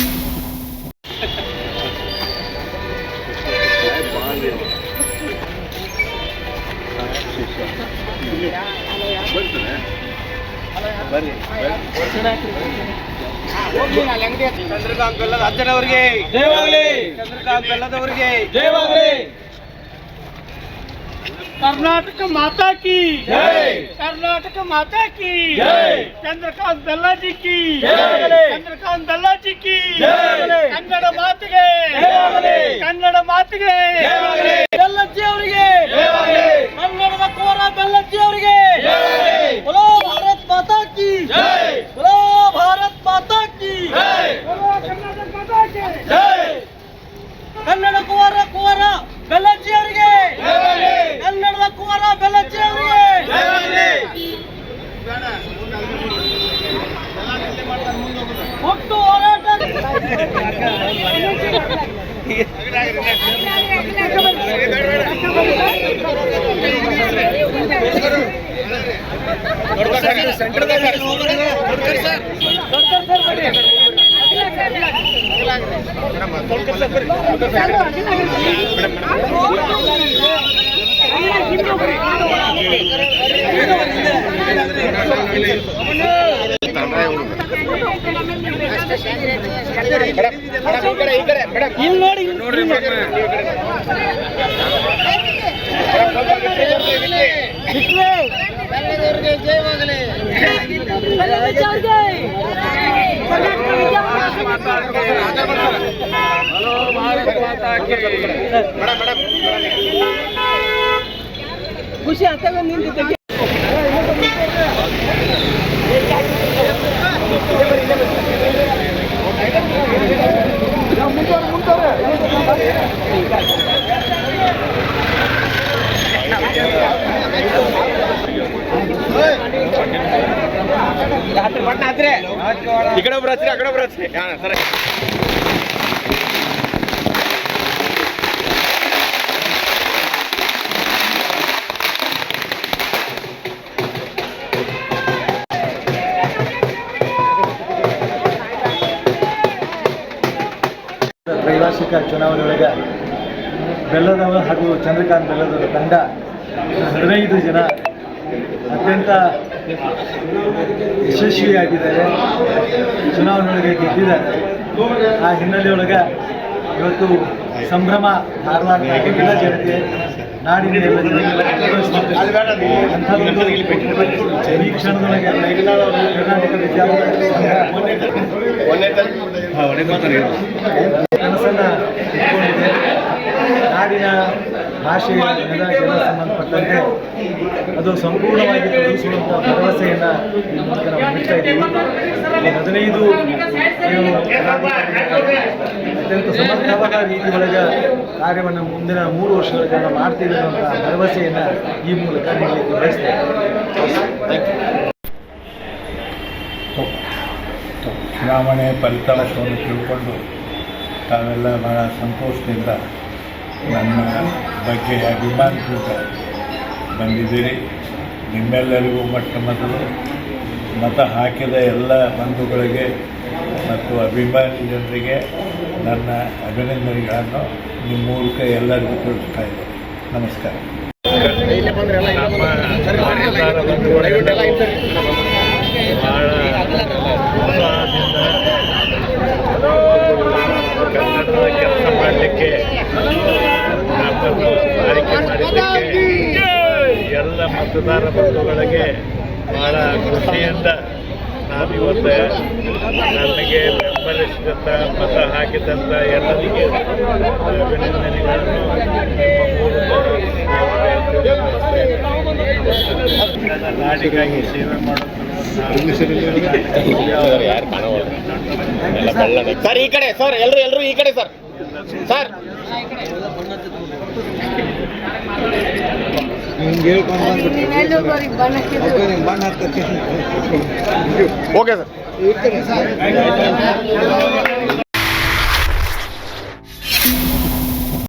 ಚಂದ್ರಕಾಂತ್ ಬೆಲ್ಲದ ಅಜ್ಜನವರಿಗೆ ಜಯವಾಗಲಿ. ಚಂದ್ರಕಾಂತ್ ಬೆಲ್ಲದವರಿಗೆ. ಜಯವಾಗಲಿ. ಕರ್ನಾಟಕ ಮಾತಾ ಕಿ. ಜೈ. ಕರ್ನಾಟಕ ಮಾತಾ ಕಿ. ಜೈ. ಚಂದ್ರಕಾಂತ್ ಬೆಲ್ಲಾಜಿ ಕಿ. ಚಂದ್ರಕಾಂತ್ ಬೆಲ್ಲಾಜಿ ಕಿ. ಕನ್ನಡ ಮಾತಿಗೆ. ಕನ್ನಡ ಮಾತಿಗೆ. ಕುವರ ಬೆಲ್ಲಜ್ಜಿ ಅವರಿಗೆ ಹುಟ್ಟು ಹೋರಾಟ ಇಲ್ಲಿ ನೋಡಿ ಇಲ್ಲಿ ಖುಷಿ ಆಗ್ತವೆ ನಿಂತಿದ್ದೆ ಈ ಕಡೆ ಒಬ್ರು ಹಚ್ರಿ ಆ ಕಡೆ ಒಬ್ರು ಹಚ್ರಿ ಹಾ, ಸರಿ ತ್ರೈವಾರ್ಷಿಕ ಚುನಾವಣೆಯೊಳಗೆ ಬೆಲ್ಲದವ ಹಾಗೂ ಚಂದ್ರಕಾಂತ್ ಬೆಲ್ಲದವರ ತಂಡ ಹದಿನೈದು ಜನ ಅತ್ಯಂತ ಯಶಸ್ವಿಯಾಗಿದ್ದಾರೆ. ಚುನಾವಣೆಯೊಳಗೆ ಗೆದ್ದಿದ್ದಾರೆ. ಆ ಹಿನ್ನೆಲೆಯೊಳಗೆ ಇವತ್ತು ಸಂಭ್ರಮ ಧಾರವಾಡ ಜನತೆ ನಾಡಿನ ಅಂಥದ್ದೊಂದು ಈ ಕ್ಷಣದೊಳಗೆ ಕರ್ನಾಟಕ ವಿದ್ಯಾರ್ಥಿ ಕನಸನ್ನ ಇಟ್ಕೊಂಡಿದೆ. ನಾಡಿನ ಭಾಷೆಯ ನೆಲ ಜನ ಸಂಬಂಧಪಟ್ಟಂತೆ ಅದು ಸಂಪೂರ್ಣವಾಗಿ ತೊಡಗಿಸುವಂಥ ಭರವಸೆಯನ್ನು ಈ ಮೂಲಕ ನಾವು ಇದ್ದೀವಿ. ಈ ಹದಿನೈದು ಅತ್ಯಂತ ಸಮರ್ಥವಾದ ರೀತಿ ಒಳಗೆ ಕಾರ್ಯವನ್ನು ಮುಂದಿನ ಮೂರು ವರ್ಷಗಳ ಕಾಲ ಮಾಡ್ತೀವಿ ಅನ್ನೋ ಭರವಸೆಯನ್ನು ಈ ಮೂಲಕ ನೀಡಲಿಕ್ಕೆ ಬಯಸ್ತೇವೆ ಚುನಾವಣೆ ಫಲಿತಾಂಶವನ್ನು ತಿಳ್ಕೊಂಡು ತಾವೆಲ್ಲ ಬಹಳ ಸಂತೋಷದಿಂದ ನನ್ನ ಬಗ್ಗೆ ಅಭಿಮಾನದಿಂದ ಬಂದಿದ್ದೀರಿ. ನಿಮ್ಮೆಲ್ಲರಿಗೂ ಮೊಟ್ಟ ಮೊದಲು ಮತ ಹಾಕಿದ ಎಲ್ಲ ಬಂಧುಗಳಿಗೆ ಮತ್ತು ಅಭಿಮಾನಿ ಜನರಿಗೆ ನನ್ನ ಅಭಿನಂದನೆಗಳನ್ನು ನಿಮ್ಮ ಮೂಲಕ ಎಲ್ಲರಿಗೂ ತಿಳಿಸ್ತಾ ಇದ್ದೀನಿ. ನಮಸ್ಕಾರ. ಕೆಲಸ ಮಾಡಲಿಕ್ಕೆ ಆಯ್ಕೆ ಎಲ್ಲ ಮತದಾರ ಬಂಧುಗಳಿಗೆ ಬಹಳ ಖುಷಿಯಿಂದ ನಾನು ಇವತ್ತು ನನಗೆ ಬೆಂಬಲಿಸಿದಂಥ ಮತ ಹಾಕಿದಂಥ ಎಲ್ಲರಿಗೆ ಅಭಿನಂದನೆಗಳನ್ನು ನನ್ನ ನಾಡಿಗಾಗಿ ಸೇವೆ ಮಾಡೋದು ಸರ್ ಈ ಕಡೆ ಸರ್ ಎಲ್ರು ಎಲ್ರು ಈ ಕಡೆ ಸರ್. ಸರ್. Okay sir